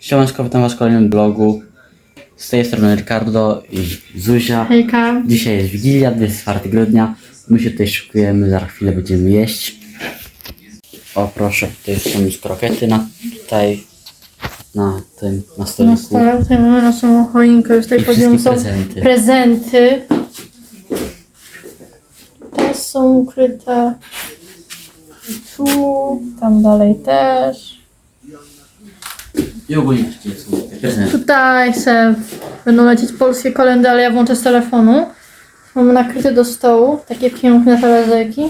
Siemanko, witam was w kolejnym blogu. Z tej strony Ricardo i Zuzia. Hejka. Dzisiaj jest Wigilia, 24 grudnia. My się tutaj szykujemy, za chwilę będziemy jeść. O proszę, tutaj są już krokety na tutaj, na tym, na Na stoliku. stole tutaj mamy naszą choinkę, już tutaj I wszystkie prezenty. prezenty. Te są ukryte. I tu, tam dalej też. I ogólnie są te prezenty. Tutaj se będą lecieć polskie kolendy, ale ja włączę z telefonu. Mamy nakryte do stołu, takie piękne talerzyki.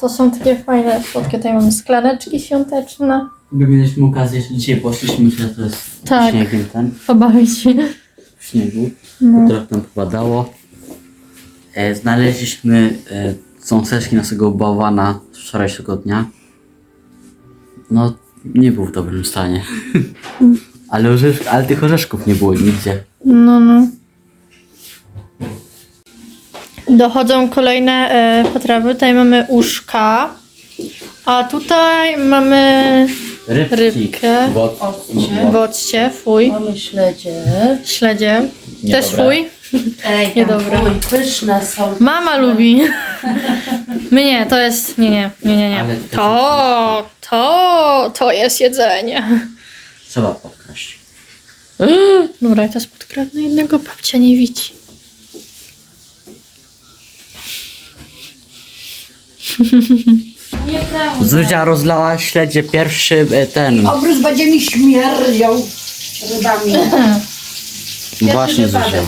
To są takie fajne słodkie. Tutaj mamy sklaneczki świąteczne. My mieliśmy okazję, że dzisiaj poszliśmy, myślę, że to jest Tak. śniegiem ten, Pobawić się. w śniegu. No. Trochę nam popadało. E, znaleźliśmy e, sąseczki naszego bałwana z wczorajszego dnia. No, nie był w dobrym stanie. ale, orzesz, ale tych orzeszków nie było nigdzie. No, no. Dochodzą kolejne e, potrawy. Tutaj mamy uszka. A tutaj mamy Rybki. Rybkę. Wod, woćcie, fuj, Mamy śledzie. śledzie. Też Niedobre. fuj. Ej, Niedobre. Oj, pyszne są. Mama lubi. My nie, to jest. Nie, nie, nie, nie, nie. Ale- To, to, to jest jedzenie. Trzeba podkraść. Dobra, ja teraz podkradnę jednego, babcia nie widzi. Zuzia rozlała śledzie pierwszy e, ten. Obrys będzie mi śmierdział rybami. Właśnie Zuzia.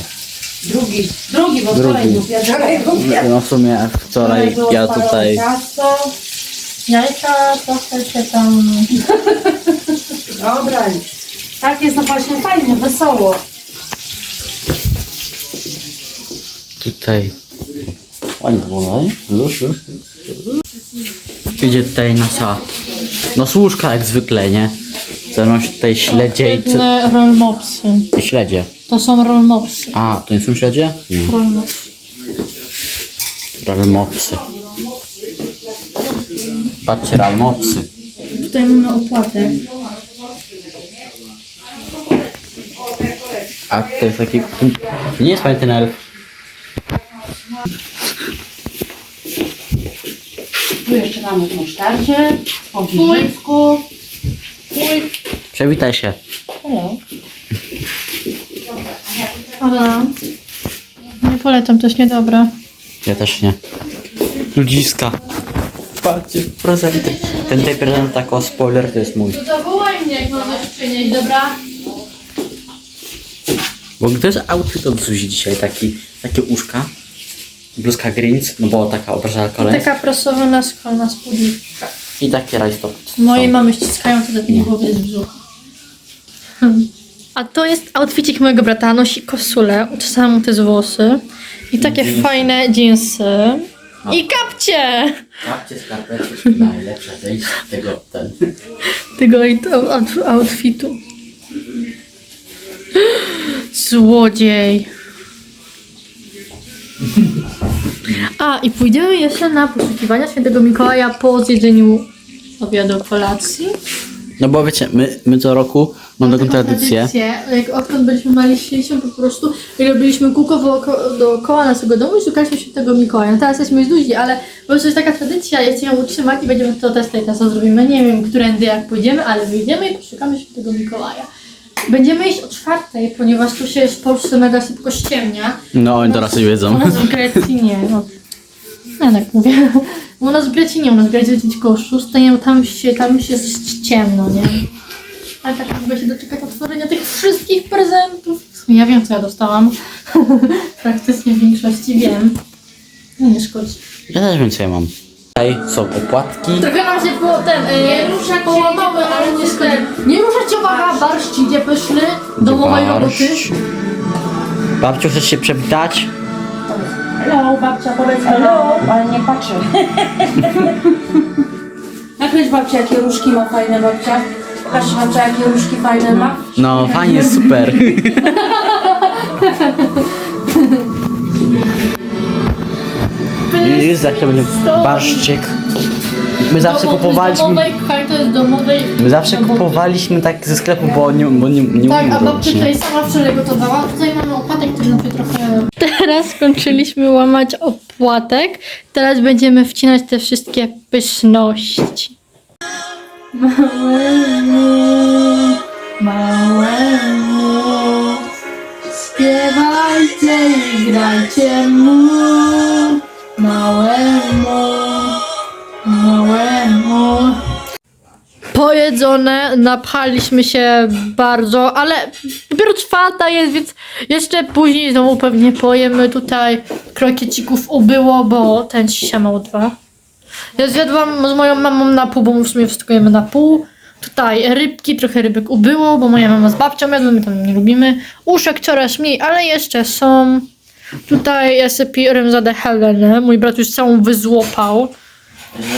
Drugi, drugi, bo Drugi. wczoraj był, ja wczoraj był No w sumie wczoraj było ja spalone tutaj Ciasto. Jajka trochę się tam. Dobra. Tak jest no właśnie fajnie, wesoło. Tutaj. Ładnie było, już. Idzie tutaj nasza. No służka jak zwykle, nie? Zanosi tutaj śledzie i co? Biedne rollmopsy. i śledzie. To są rollmopsy. A, to nie są śledzie? Nie. Rollmopsy. Ralmopsy. Patrzcie, ralmopsy. Tutaj mamy opłatę. A to jest taki... To nie jest fajny ten elf. Tu jeszcze mamy w musztardzie, po grzybku. Przywitaj się. Hello. Ale nie polecam, to jest niedobre. Ja też nie. Ludziska. Patrzcie, prezenty. Ten tutaj prezent jako spoiler to jest mój. To zawołaj mnie, jak możesz przynieść, dobra? Bo to jest outfit od Zuzi dzisiaj, taki, takie uszka. Bluzka greens, no bo taka obrażała kolej. Taka prasowana szkolna spódnica. I takie rajstop. Moje mamy ściskają to takie głowy z brzucha. A to jest outfitik mojego brata. Nosi koszulę, uczesałam mu te z włosy. I takie fajne jeansy. I kapcie! Kapcie skarpety, najlepsza część tego, ten. Tego i to out- outfitu. Złodziej. A, i pójdziemy jeszcze na poszukiwania świętego Mikołaja po zjedzeniu obiadu kolacji. No bo wiecie, my, my co roku mamy taką tradycję. Jak odkąd byliśmy mali, szliśmy po prostu i robiliśmy kółko wooko- dookoła naszego domu i szukaliśmy świętego Mikołaja. No teraz jesteśmy już duzi, ale po prostu jest taka tradycja, ja chcę ją utrzymać i będziemy to też tej czasu zrobimy. Nie wiem, którędy jak pójdziemy, ale wyjdziemy i poszukamy świętego Mikołaja. Będziemy iść o czwartej, ponieważ tu się w Polsce mega szybko ściemnia. No oni teraz nie U wiedzą. nas w Grecji nie, no. Ja tak mówię. U nas w Grecji nie, u nas w Grecji jest koło szóstej, no tam się, tam już jest ciemno, nie? Ale tak mogę się doczekać otworzenia tych wszystkich prezentów. W sumie ja wiem, co ja dostałam. Praktycznie w większości wiem. No nie szkodzi. Ja też wiem co ja mam. Tutaj są opłatki. Trochę nam się po ten, nie ruszać połamały, ale nie szkodzi. Nie ruszać, uwaga, barszcz idzie pyszny, domowej roboty. Babciu, chcesz się przywitać? Hello, babcia, powiedz hello, ale nie patrzy. Nakryć babcia, jakie różki ma fajne babcia. Pokaż babcia, jakie różki fajne ma. No, fajnie, super. I za chwilę będzie barszczyk. My zawsze Domowej- kupowaliśmy- Domowej, to jest domowej. My zawsze domowej. kupowaliśmy tak ze sklepu, bo nie, bo nie, nie Tak, a babcia robić, nie? tutaj sama wczoraj gotowała. Tutaj mamy opłatek, który nam się trochę... Teraz skończyliśmy łamać opłatek. Teraz będziemy wcinać te wszystkie pyszności. Małemu, małemu, śpiewajcie i grajcie mu, małemu, małemu. Pojedzone, napchaliśmy się bardzo, ale dopiero czwarta jest, więc jeszcze później znowu pewnie pojemy tutaj. Krokiecików ubyło, bo ten się miał dwa. Ja zjadłam z moją mamą na pół, bo my w sumie wszystko jemy na pół. Tutaj rybki, trochę rybek ubyło, bo moja mama z babcią jadła, my tam nie lubimy. Uszek coraz mniej, ale jeszcze są. Tutaj ja sobie piłem za Helenę, mój brat już całą wyzłopał.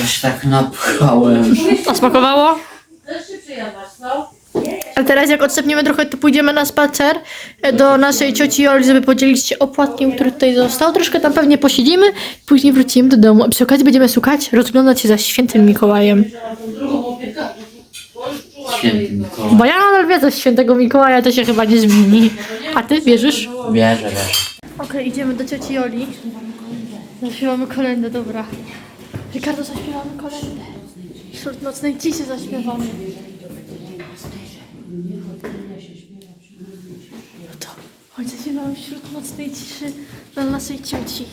Ja się tak napchałem. A smakowało? Się przyjadłaś, co? A teraz jak odstępniemy trochę, to pójdziemy na spacer e, do naszej cioci Joli, żeby podzielić się opłatkiem, który tutaj został. Troszkę tam pewnie posiedzimy, później wrócimy do domu. A przy okazji będziemy szukać, rozglądać się za świętym Mikołajem. Święty Mikołaj. Bo ja nadal wierzę w świętego Mikołaja, to się chyba nie zmieni. A ty wierzysz? Wierzę, wierzę. Okej, idziemy do cioci Joli. Zaśpiewamy kolędę, dobra. Ricardo, zaśpiewamy kolędę. Wśród nocnej ciszy zaśpiewamy. No to chodź, zaśpiewamy wśród nocnej ciszy dla naszej cioci.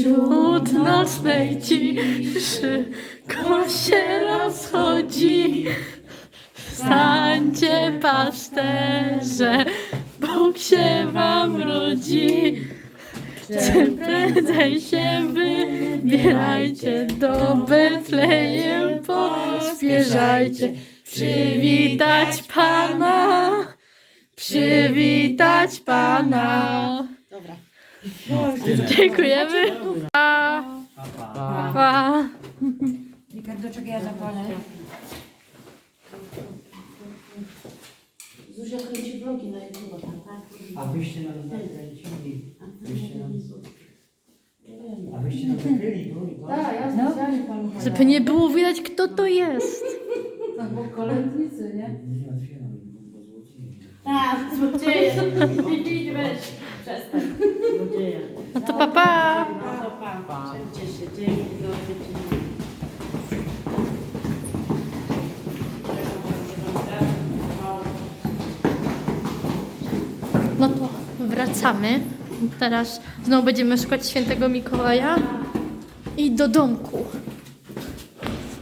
Wśród nocnej ciszy się rozchodzi. Wstańcie pasterze, Bóg się wam rodzi. Czym prędzej się wybierajcie do Betlejem, pospieszajcie. Przywitać Pana, przywitać Pana. Dziękujemy. Pa. Pa. Ricardo, czekaj, ja zapalę. Zuzia kręci vlogi na YouTube, tak? A wyście nam nakręcili. Wyście nam... A wyście nam nakryli, no Tak, ja specjalnie panu Żeby nie było widać, kto to jest. Tak, bo kolędnicy, nie? Nie otwieram, bo. Tak, złodzieje. Idź, weź. Przestań. Złodzieje. No to papa. No pa, pa. No to wracamy. Teraz znowu będziemy szukać świętego Mikołaja. I do domku.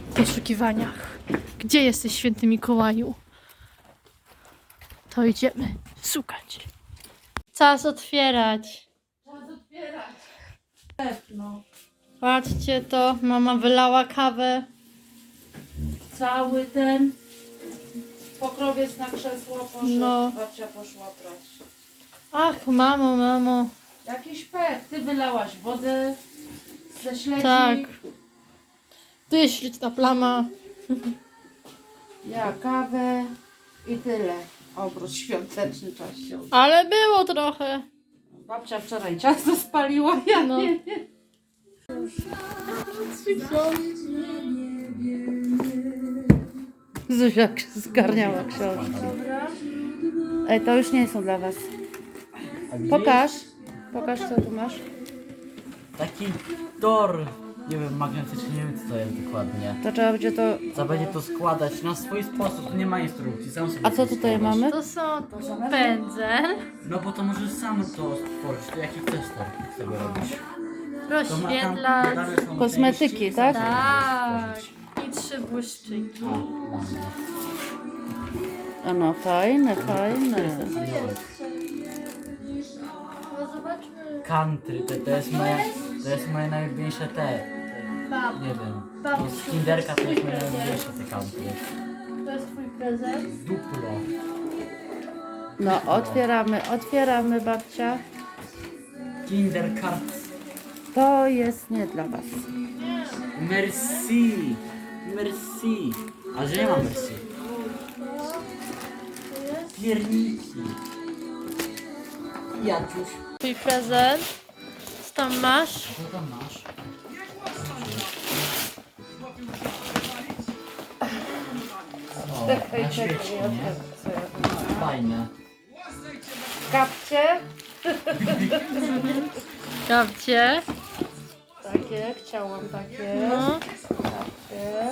W poszukiwaniach. Gdzie jesteś święty Mikołaju? To idziemy szukać. Czas otwierać. No. Patrzcie to, mama wylała kawę. Cały ten pokrowiec na krzesło poszedł. No. Babcia poszła prać. Ach, mamo, mamo. Jakiś pech. Ty wylałaś wodę ze śledzi. Tak. Tu jest śliczna plama. Ja kawę i tyle. Obrót świąteczny czas się. Ale było trochę. Babcia wczoraj ciasto spaliła, ja No. nie. Zuzia zgarniała książki. Ej, to już nie są dla was. Pokaż. Pokaż, co tu masz. Taki tor, nie wiem, magnetyczny, nie wiem co to jest dokładnie. To trzeba będzie to... Co będzie to składać na swój sposób, nie ma instrukcji, sam sobie A co tutaj składać. mamy? To są pędzel, No bo to możesz sam to stworzyć, to jaki chcesz to sobie robić. To ma tam rozświetlacz. dodane są Kosmetyki, części, tak? sobie Tak. możesz I trzy błyszczyki. O, A no, fajne, fajne. no. No zobaczmy. Country, to, to jest moje, to jest moje najlubiejsze te, Nie wiem, Babciu. z Kinderka to jest moje najlubiejsze te country. To jest twój prezent. Duplo. No, otwieramy, otwieramy babcia. Kinder Card. To jest nie dla was. Merci. Merci. A że nie ma merci. Pierniki. Jacuś. Twój prezent. Co tam masz? Co tam masz? Na nie? Fajne. Kapcie. Gabcie. Takie, chciałam takie. No. Takie.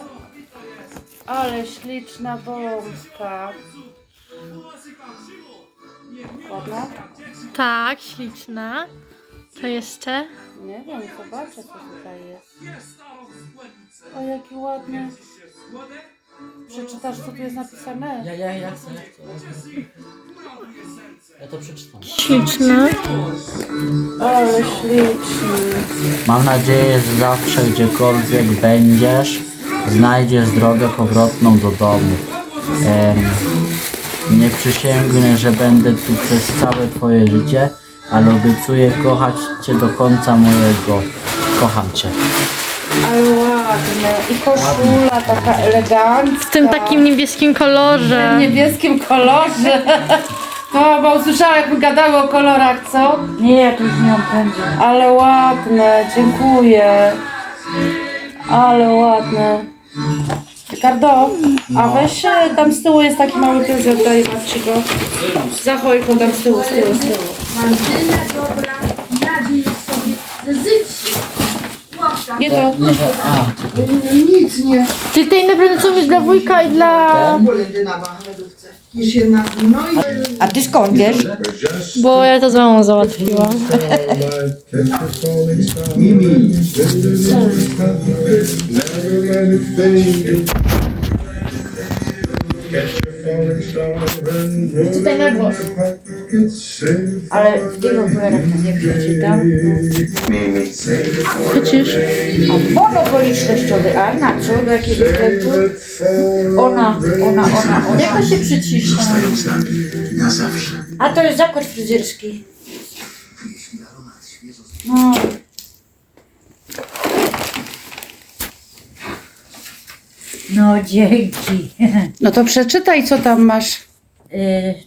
Ale śliczna bombka. Ładna? Tak, śliczna. To jeszcze? Nie wiem, zobaczę co tutaj jest. O, jaki ładny. Przeczytasz co tu jest napisane? Ja, ja, ja chcę, ja chcę. Ja to przeczytam. Śliczna. Ale śliczny. Mam nadzieję, że zawsze gdziekolwiek będziesz, znajdziesz drogę powrotną do domu. Em, nie przysięgnę, że będę tu przez całe twoje życie, ale obiecuję kochać cię do końca mojego. Kocham cię. Ale ładne. I koszula taka elegancka. W tym takim niebieskim w kolorze. niebieskim kolorze. No, bo usłyszałam jak my gadały o kolorach, co? Nie, tu już nie pędzi. Ale ładne, dziękuję. Ale ładne. Ricardo, a weź e, tam z tyłu jest taki mały prezent, daj babci go. Za chojką tam z tyłu, z tyłu, z tyłu. Nie to. Nie, że, a, Czyli te inne prezenty są już dla wujka i dla... Jedna. No i A ty skąd wiesz? Bo ja to z mamą załatwiłam. Tutaj na głos. Ale w tych okularach nie przeczytam. Przecież... A monogolicznościowy, a na co? Do jakiego sklepu? Ona, ona, ona, ona. Jak to się przyciska? A to jest zakład fryzjerski. No. No dzięki. No to przeczytaj, co tam masz. Yy,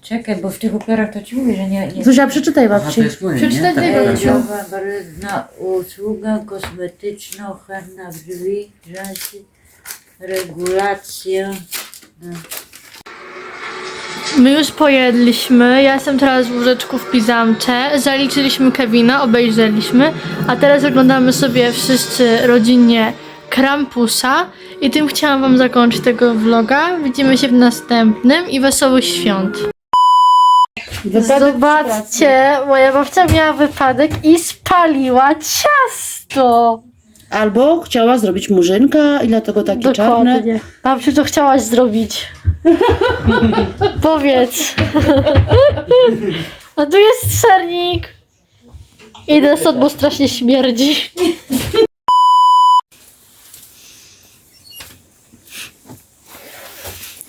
czekaj, bo w tych okularach to ci mówię, że nie... nie Zuzia, przeczytaj babci. Przeczytaj Tak. tego. Radiowa, brudna usługa kosmetyczna, ochrona brwi, rzęsy, regulacja. My już pojedliśmy, ja jestem teraz w łóżeczku w pizamcze, zaliczyliśmy Kevina, obejrzeliśmy, a teraz oglądamy sobie wszyscy rodzinnie Krampusa i tym chciałam wam zakończyć tego vloga. Widzimy się w następnym i wesołych świąt. Zobaczcie, moja babcia miała wypadek i spaliła ciasto. Albo chciała zrobić murzynka i dlatego takie czarne. Dokładnie. Babciu, co chciałaś zrobić? Powiedz. A tu jest sernik. Idę stąd, bo strasznie śmierdzi.